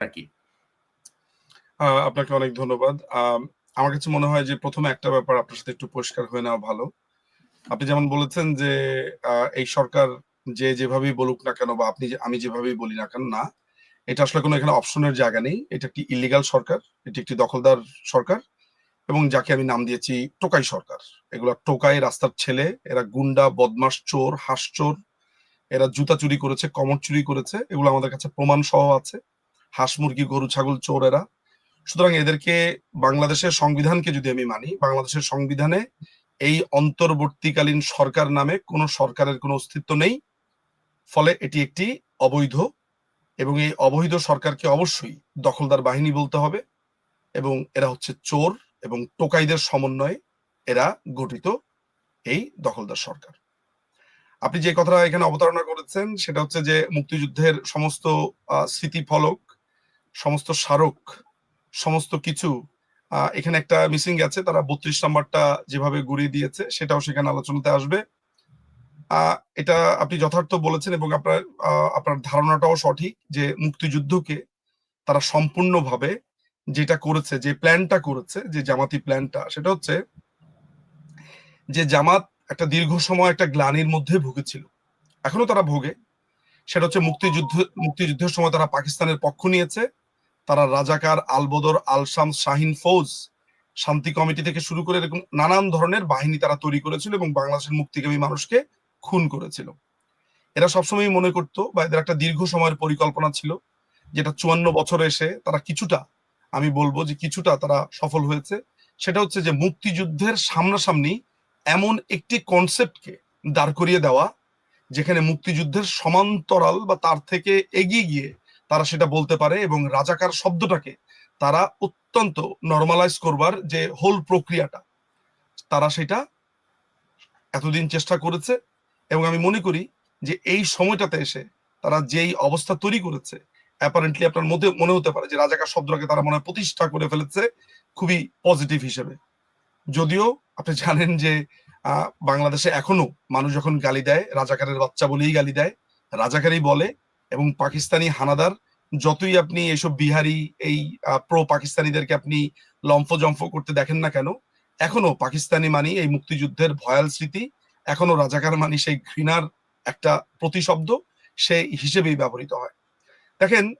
কি আহ, আপনাকে অনেক ধন্যবাদ। আম, আমার কাছে মনে হয় যে প্রথমে একটা ব্যাপার আপনার সাথে একটু পরিষ্কার হয়ে নেওয়া ভালো। আপনি যেমন বলেছেন যে এই সরকার যে যেভাবেই বলুক না কেন বা আপনি আমি যেভাবেই বলি না কেন না। এটা আসলে কোনো এখানে অপশনের জায়গা নেই। এটা একটি ইলিগাল সরকার এটি একটি দখলদার সরকার এবং যাকে আমি নাম দিয়েছি টোকাই সরকার। এগুলো টোকাই রাস্তার ছেলে এরা গুন্ডা বদমাস চোর হাঁস চোর এরা জুতা চুরি করেছে কমর চুরি করেছে এগুলো আমাদের কাছে প্রমাণ সহ আছে। হাঁস, মুরগি, গরু, ছাগল চোর এরা সুতরাং এদেরকে বাংলাদেশের সংবিধানকে যদি আমি মানি, বাংলাদেশের সংবিধানে এই অন্তর্বর্তীকালীন সরকার নামে কোনো সরকারের কোনো অস্তিত্ব নেই। ফলে এটি একটি অবৈধ এবং এই অবৈধ সরকারকে অবশ্যই দখলদার বাহিনী বলতে হবে এবং এরা হচ্ছে চোর এবং টোকাইদের সমন্বয়ে এরা গঠিত এই দখলদার সরকার। আপনি যে কথাটা এখানে অবতারণা করেছেন, সেটা হচ্ছে যে মুক্তিযুদ্ধের সমস্ত স্মৃতিফলক সমস্ত স্মারক, সমস্ত কিছু এখানে একটা মিসিং গেছে তারা বত্রিশ নাম্বারটা যেভাবে গুড়িয়ে দিয়েছে, সেটাও সেখানে আলোচনাতে আসবে। এটা আপনি যথার্থ বলেছেন এবং আপনার আপনার ধারণাটাও সঠিক যে মুক্তিযুদ্ধকে তারা সম্পূর্ণভাবে যেটা করেছে, যে প্ল্যানটা করেছে, যে জামাতি প্ল্যানটা সেটা হচ্ছে যে জামাত একটা দীর্ঘ সময় একটা গ্লানির মধ্যে ভুগেছিল। এখনও তারা ভোগে। সেটা হচ্ছে মুক্তিযুদ্ধ, মুক্তিযুদ্ধের সময় তারা পাকিস্তানের পক্ষ নিয়েছে। তারা রাজাকার আলবদর আলশাম শাহিন ফৌজ শান্তি কমিটি থেকে শুরু করে এরকম নানান ধরনের বাহিনী তারা তৈরি করেছিল এবং বাংলাদেশের মুক্তিকামী মানুষকে খুন করেছিল। এরা সবসময় মনে করত বা এদের একটা দীর্ঘ সময়ের পরিকল্পনা ছিল যেটা চুয়ান্ন বছরে এসে তারা কিছুটা, আমি বলব যে কিছুটা তারা সফল হয়েছে। সেটা হচ্ছে যে মুক্তিযুদ্ধের সামনাসামনি এমন একটি কনসেপ্টকে দাঁড় করিয়ে দেওয়া, যেখানে মুক্তিযুদ্ধের সমান্তরাল বা তার থেকে এগিয়ে গিয়ে তারা সেটা বলতে পারে এবং রাজাকার শব্দটাকে তারা অত্যন্ত নর্মালাইজ করবার যে হোল প্রক্রিয়াটা, তারা সেটা এতদিন চেষ্টা করেছে এবং আমি মনে করি যে এই সময়টাতে এসে তারা যেই অবস্থা তৈরি করেছে অ্যাপারেন্টলি আপনার মধ্যে মনে হতে পারে যে রাজাকার শব্দটাকে তারা মনে প্রতিষ্ঠা করে ফেলেছে খুবই পজিটিভ হিসেবে। যদিও আপনি জানেন যে বাংলাদেশে এখনও মানুষ যখন গালি দেয়, রাজাকারের বাচ্চা বলেই গালি দেয়, রাজাকারই বলে এবং পাকিস্তানি হানাদার যতই আপনি এইসব বিহারি, এই প্রো পাকিস্তানিদেরকে আপনি লম্ফ জম্ফ করতে দেখেন না কেন, এখনও পাকিস্তানি মানি এই মুক্তিযুদ্ধের ভয়াল স্মৃতি, এখনও রাজাকার মানি সেই ঘৃণার একটা প্রতিশব্দ, সে হিসেবেই ব্যবহৃত হয়। দেখেন